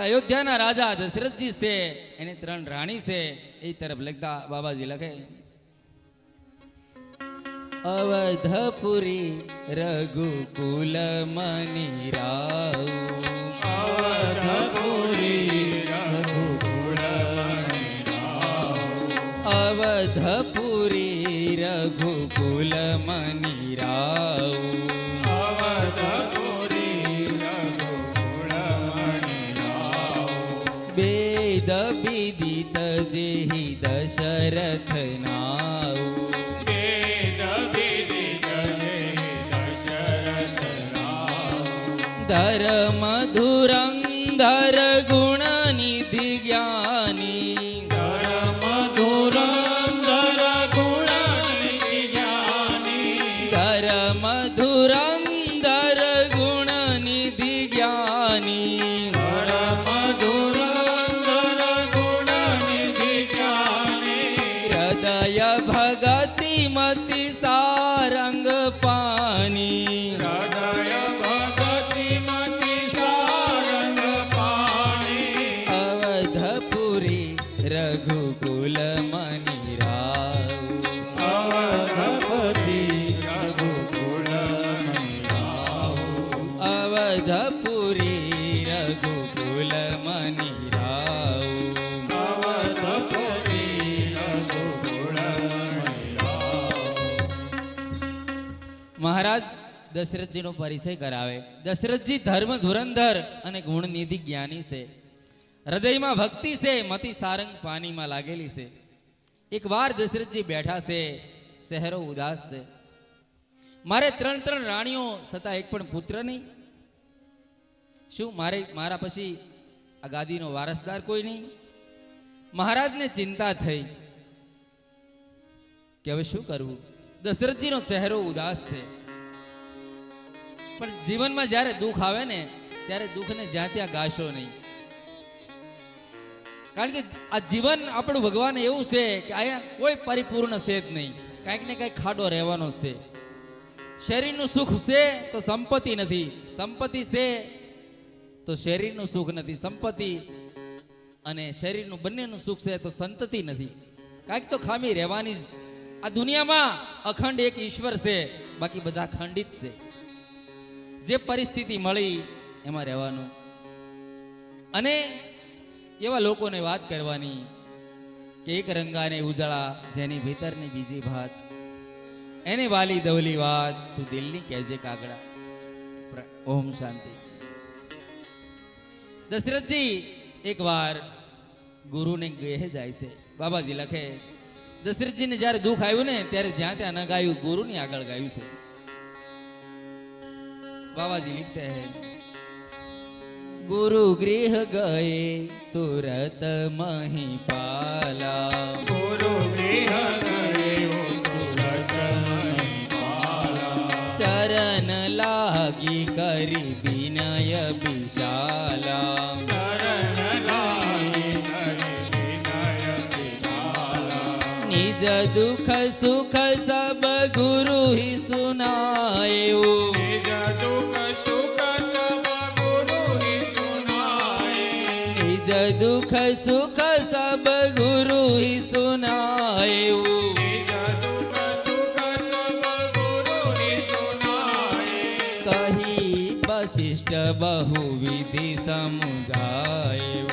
અયોધ્યાના રાજા દશરથજી છે, એને ત્રણ રાણી છે, એ તરફ લખતા બાબાજી લખે. અવધપુરી રઘુકુલ મની રાવ અવધપુરી વિદિત જેહી દશરથ નાવ ધર્મ ધુરંધર ગુણ નિધિ જ્ઞાની. ધર્મ ધુરંધર મહારાજ દશરથજીનો પરિચય કરાવે. દશરથજી ધર્મ ધુરંધર અને ગુણનિધિ જ્ઞાની છે. હૃદયમાં ભક્તિ છે, મતિ સારંગ પાણીમાં લાગેલી છે. એક વાર દશરથજી બેઠા છે, શહેરો ઉદાસ છે. મારે ત્રણ ત્રણ રાણીઓ છતાં એક પણ પુત્ર નહીં. શું મારે મારા પછી આ ગાદીનો વારસદાર કોઈ નહીં? મહારાજને ચિંતા થઈ કે હવે શું કરવું? દશરથજીનો ચહેરો ઉદાસ છે. પણ જીવનમાં જ્યારે દુઃખ આવે ને, ત્યારે દુઃખને જ્યાં ત્યાં ગાશો નહીં. કારણ કે આ જીવન આપણું ભગવાન એવું છે કે અહીંયા કોઈ પરિપૂર્ણ છે જ નહીં. કાંઈક ને કાંઈક ખાડો રહેવાનો છે. શરીરનું સુખ છે તો સંપત્તિ નથી. સંપત્તિ છે તો શરીરનું સુખ નથી. સંપત્તિ અને શરીરનું બંનેનું સુખ છે તો સંતતિ નથી. કાંઈક તો ખામી રહેવાની જ. આ દુનિયામાં અખંડ એક ઈશ્વર છે. બાકી બધા ખંડિત છે. જે પરિસ્થિતિ મળી, એમાં રહેવાનું. અને એવા લોકોને વાત કરવાની કે એક રંગાને ઉજાળા, જેની ભીતરની બીજી ભાત. એને વાલી દવલી વાત, તું દિલની કહેજે કાગડા. ઓમ શાંતિ. દશરથજી એકવાર ગુરુને ગેહે જાય છે. બાબાજી લખે, દશરથજીને જ્યારે દુઃખ આવ્યું ને, ત્યારે જ્યાં ત્યાં ન ગાયું ગુરુની આગળ ગાયું છે. बाबा जी लिखते हैं गुरु गृह गए तुरत मही पाला गुरु गृह गए तुरत पाला चरण लागी विनय विशाला चरण लागी करी विनय विशाला निज दुख सुख सब गुरु ही નિજ દુઃખ સુખ સબ ગુરુ હિ કહી વશિષ્ઠ બહુ વિધિ સમજાયું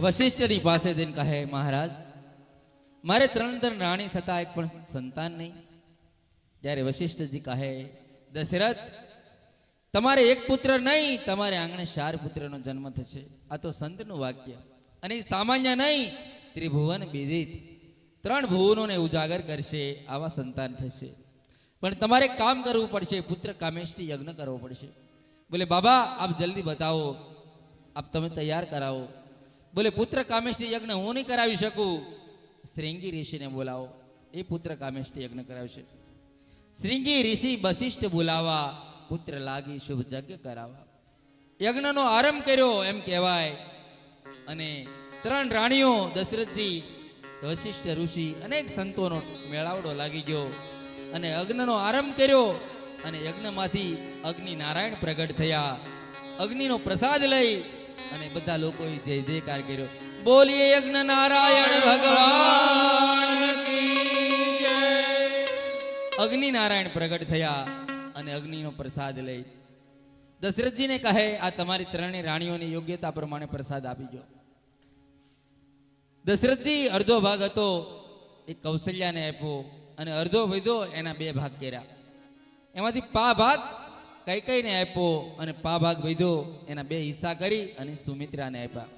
વશિષ્ઠની પાસે જઈને કહે, મહારાજ, મારે ત્રણ ત્રણ રાણી છતાં એક પણ સંતાન નહીં. જ્યારે વશિષ્ઠજી કહે દશરથ, તમારે એક પુત્ર નહીં, તમારે આંગણે ચાર પુત્રનો જન્મ થશે. આ તો સંતનું વાક્ય. અને સામાન્ય નહીં, ત્રિભુવન વિદિત ત્રણ ભુવનોને ઉજાગર કરશે, આવા સંતાન થશે. પણ તમારે કામ કરવું પડશે, પુત્ર કામેષ્ઠી યજ્ઞ કરવો પડશે. બોલે, બાબા, આપ જલ્દી બતાવો. આપ તમે તૈયાર કરાવો. બોલે, પુત્ર કામેષ્ઠી યજ્ઞ હું નહીં કરાવી શકું. શ્રીંગી ઋષિને બોલાવો. એ પુત્ર કામેષ્ઠી યજ્ઞ કરાવશે. શ્રીંગી ઋષિ વશિષ્ઠ બોલાવા, પુત્ર લાગી શુભ યજ્ઞ કરાવા યજ્ઞનો આરંભ કર્યો એમ કહેવાય. અને ત્રણ રાણીઓ, દશરથજી, વશિષ્ઠ ઋષિ, અનેક સંતોનો મેળાવડો લાગી ગયો. અને યજ્ઞનો આરંભ કર્યો અને યજ્ઞમાંથી અગ્નિ નારાયણ પ્રગટ થયા. અગ્નિનો પ્રસાદ લઈ અને બધા લોકોએ જય જયકાર કર્યો. બોલીએ યજ્ઞ નારાયણ ભગવાન! અગ્નિ નારાયણ પ્રગટ થયા અને અગ્નિનો પ્રસાદ લઈ. દશરથજીને કહે, આ તમારી ત્રણેય રાણીઓની યોગ્યતા પ્રમાણે પ્રસાદ આપી દો. દશરથજી અડધો ભાગ હતો એ કૌશલ્યાને આપ્યો અને અડધો વધ્યો એના બે ભાગ કર્યા. એમાંથી પા ભાગ કઈ કઈને આપ્યો અને પા ભાગ વધ્યો એના બે હિસ્સા કરી અને સુમિત્રાને આપ્યા.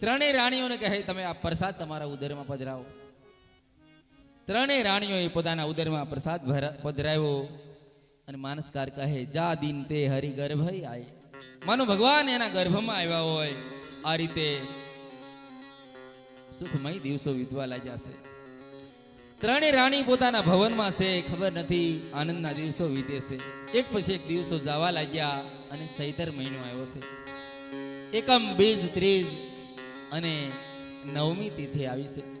ત્રણેય રાણીઓને કહે, તમે આ પ્રસાદ તમારા ઉદરમાં પધરાવો. ત્રણેય રાણીઓએ પોતાના ઉદરમાં પ્રસાદ પધરાવ્યો અને માનસકાર કહે, જા દિન તે હરિ ગર્ભ આય. માનો ભગવાન એના ગર્ભમાં આવ્યા હોય, આ રીતે સુખમય દિવસો વીતવા લાગ્યા છે. ત્રણેય રાણી પોતાના ભવનમાં છે, ખબર નથી આનંદના દિવસો વીતે છે. એક પછી એક દિવસો જવા લાગ્યા અને ચૈતર મહિનો આવ્યો છે. એકમ બીજ ત્રીજ અને નવમી તિથિ આવી છે.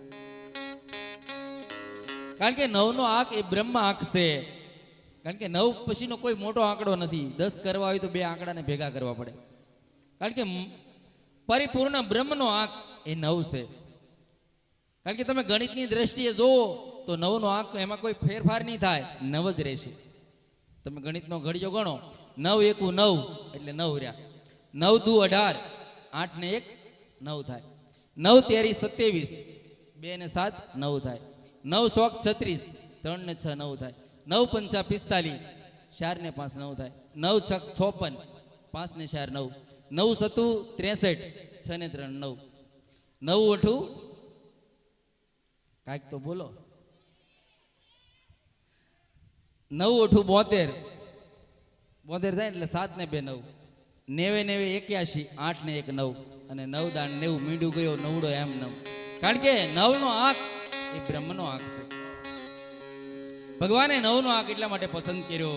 કારણ કે નવનો આંક એ બ્રહ્મ આંક છે. કારણ કે નવ પછીનો કોઈ મોટો આંકડો નથી. દસ કરવા હોય તો બે આંકડાને ભેગા કરવા પડે. કારણ કે પરિપૂર્ણ બ્રહ્મનો આંક એ નવ છે. કારણ કે તમે ગણિતની દ્રષ્ટિએ જુઓ તો નવનો આંક એમાં કોઈ ફેરફાર નહીં થાય. નવ જ રહેશે. તમે ગણિતનો ઘડિયો ગણો. નવ એકુ નવ એટલે નવ રહ્યા. નવ દુ અઢાર. આઠ ને એક નવ થાય. નવ તેરી સત્યાવીસ. બે ને સાત નવ થાય. નવ સોક છત્રીસ. ત્રણ ને છ નવ થાય. નવ પંચા પિસ્તાલીસ. ચાર ને પાંચ નવ થાય. નવ છક છોપન. પાંચ ને ચાર નવ. નવ સતું ત્રેસઠ. છ ને ત્રણ નવ. નવ અઠું કાંઈક તો બોલો. નવ અઠું બોતેર. બોતેર થાય એટલે સાત ને બે નવ. નેવે નેવે એક્યાસી આઠ ને એક નવ. અને નવ દાણ નેવું મીંડું ગયો, નવડો એમ નવ. કારણ કે નવનો આંક એ બ્રહ્મનો આંક છે. ભગવાને નવનો આંક એટલા માટે પસંદ કર્યો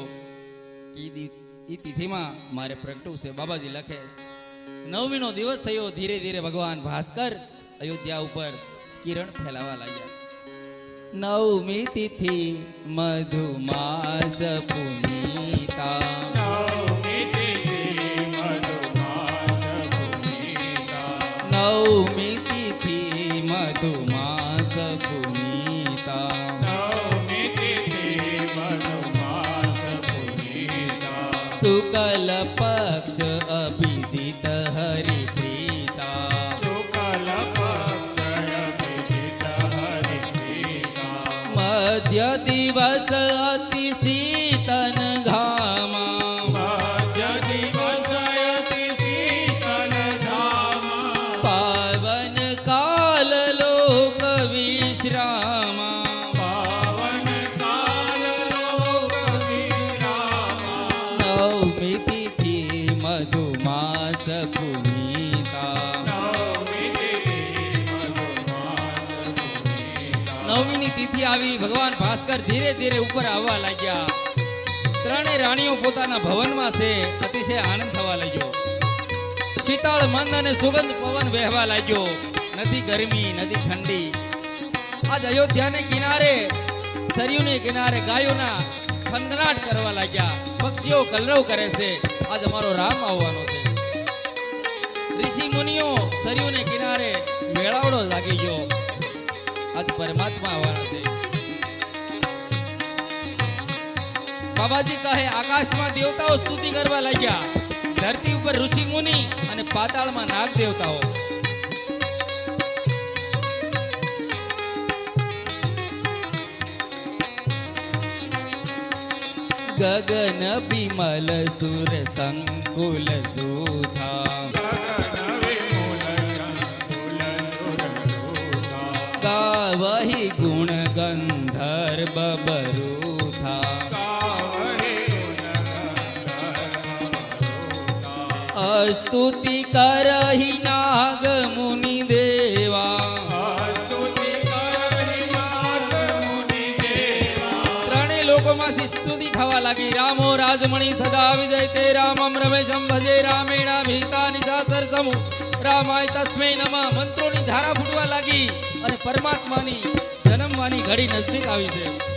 કે એ તિથિમાં મારે પ્રગટવું છે. બાબાજી લખે, નવમીનો દિવસ થયો, ધીરે ધીરે ભગવાન ભાસ્કર અયોધ્યા ઉપર કિરણ ફેલાવા લાગ્યા. નવમી તિથિ, મધુમાસ પુનીતા પક્ષ હરિ પ્રીતા મધ્ય દિવસ આવી ભગવાન ભાસ્કર ધીરે ધીરે ઉપર આવવા લાગ્યા. ત્રણેય રાણીઓ પોતાના ભવનમાં છે, અતિશય આનંદ થવા લાગ્યો. શીતળ મંદ અને સુગંધ પવન વહેવા લાગ્યો. નથી ગરમી નથી ઠંડી. આજ અયોધ્યાને કિનારે, સરયુને કિનારે ગાયોના ખનખનાટ કરવા લાગ્યા. પક્ષીઓ કલરવ કરે છે. આજ અમારો રામ આવવાનો છે. ઋષિ મુનિઓ સરયુને કિનારે મેળાવડો લાગી ગયો. આજ પરમાત્મા આવવાના છે. બાબાજી કહે આકાશમાં દેવતાઓ સ્તુતિ કરવા લાગ્યા ધરતી ઉપર ઋષિ મુનિ અને પાતાળમાં નાગ દેવતાઓ ગગન બિમલ સુર સંકુલ જૂથા ગાવહી ગુણ ગંધર્વ બરૂથા અસ્તુતિ કરહી નાગ મુનિ દેવા ત્રણેય લોકોમાંથી સ્તુતિ થવા લાગી રામો રાજમણી સદા વિજય તે રામમ રમેશમ ભજે રામેણા ભીતા નિશાસર સમુ રામાય તસ્મે નમઃ મંત્રોની ધારા ફૂટવા લાગી અને પરમાત્માની જન્મવાની ઘડી નજદીક આવી છે।